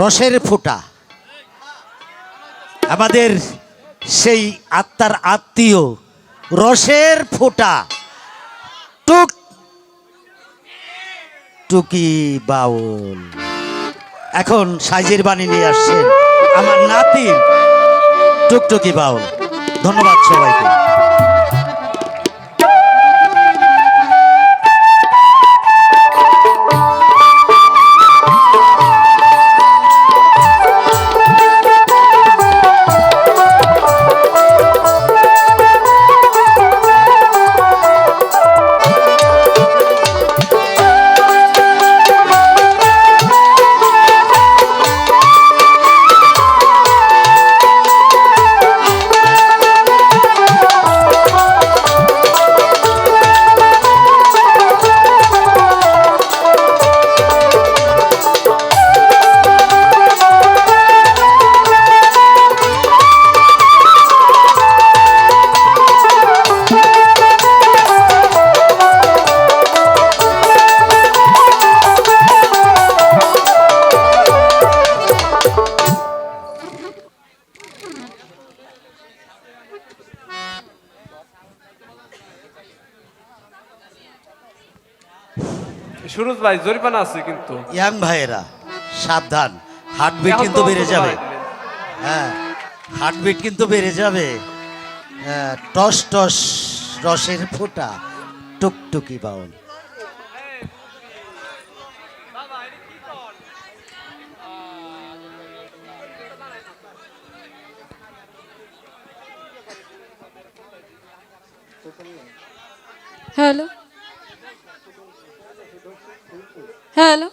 রসের ফোঁটা। আমাদের সেই আত্মার আত্মীয়, রসের ফোঁটা। টুক, টুকি বাউল। এখন সাইজের বাণী নিয়ে আসছেন আমার নাতি, টুকটুকি বাউল। ধন্যবাদ সবাইকে। সুরজ ভাই জরিপানা আছে কিন্তু। ইয়াং ভাইয়েরা সাবধান। হার্টবিট এখন কিন্তু বেড়ে যাবে। হ্যাঁ হার্টবিট কিন্তু বেড়ে যাবে। হ্যাঁ, টস টস রসের ফোঁটা টুকটুকি বাউল। হ্যালো। হ্যালো।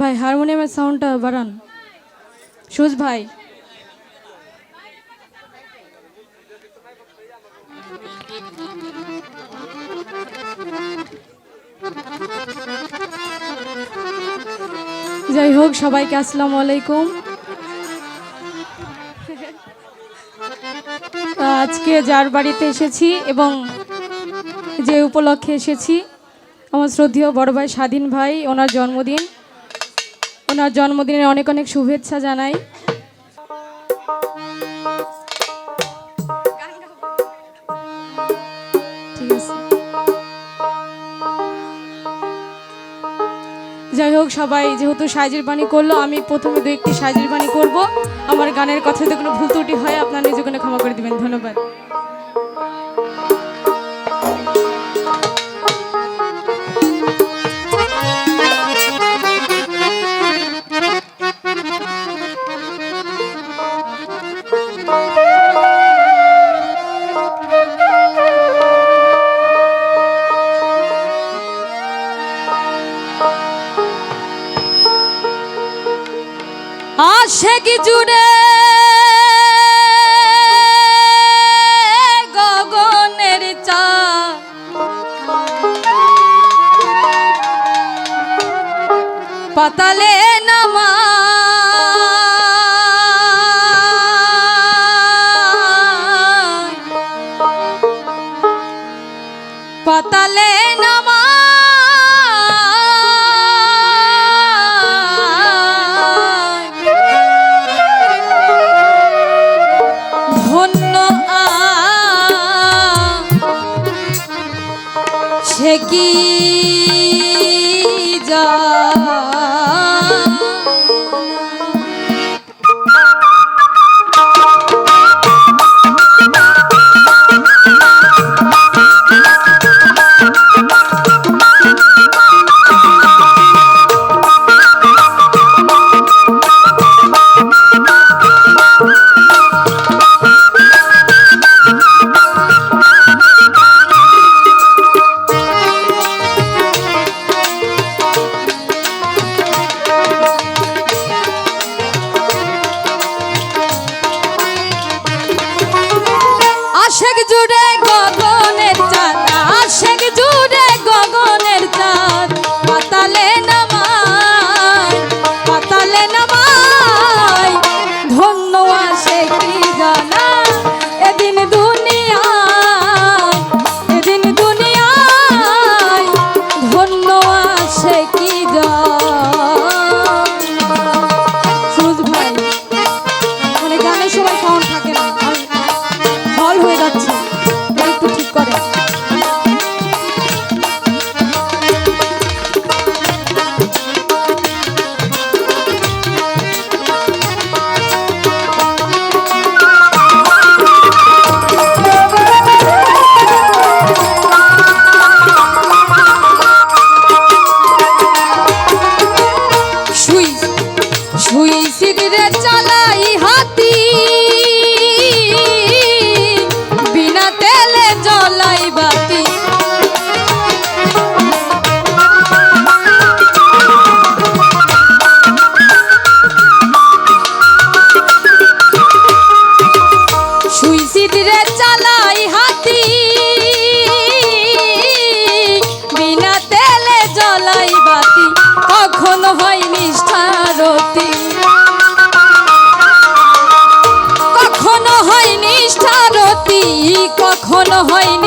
ভাই, হারমোনিয়ামের সাউন্ডটা বাড়ান। সুজ ভাই। যাই হোক, সবাইকে আসসালামু আলাইকুম। আজকে যার বাড়িতে এসেছি এবং যে উপলক্ষে এসেছি, আমার শ্রদ্ধেয় বড় ভাই স্বাধীন ভাই, ওনার জন্মদিন। ওনার জন্মদিনের অনেক অনেক শুভেচ্ছা জানাই। যাই হোক, সবাই যেহেতু সাইজের বাণী করল, আমি প্রথমে দু একটি সাইজের বাণী করব। আমার গানের কথা যদি কোনো ভুল ত্রুটি হয়, আপনার নিজে কোনো ক্ষমা করে দিবেন। ধন্যবাদ। Do today. hayni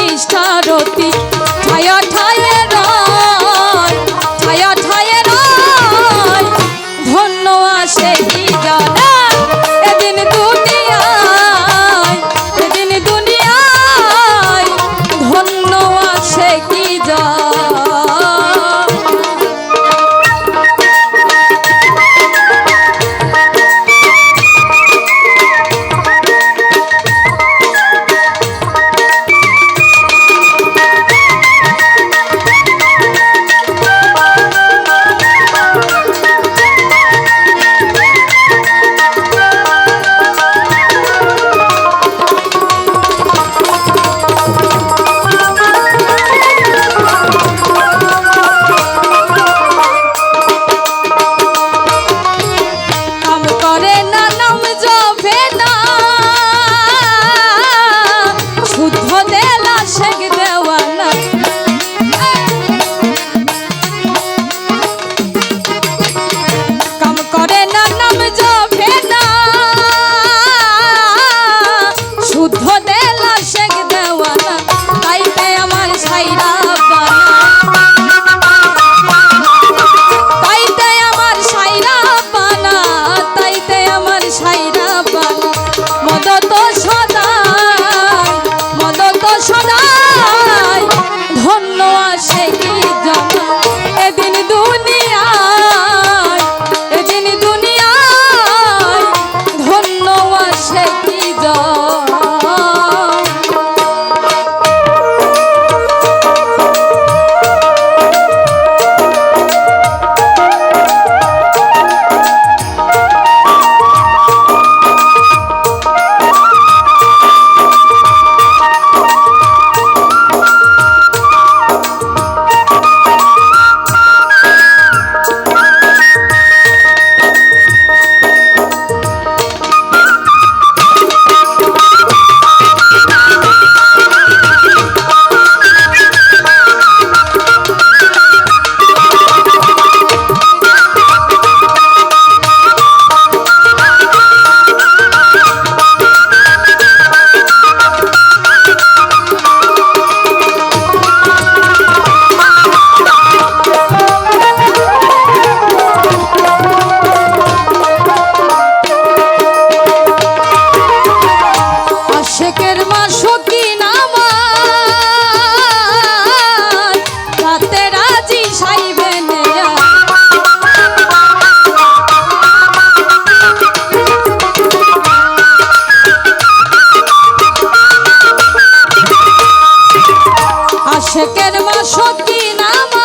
আশেকের সত্যি নামাজ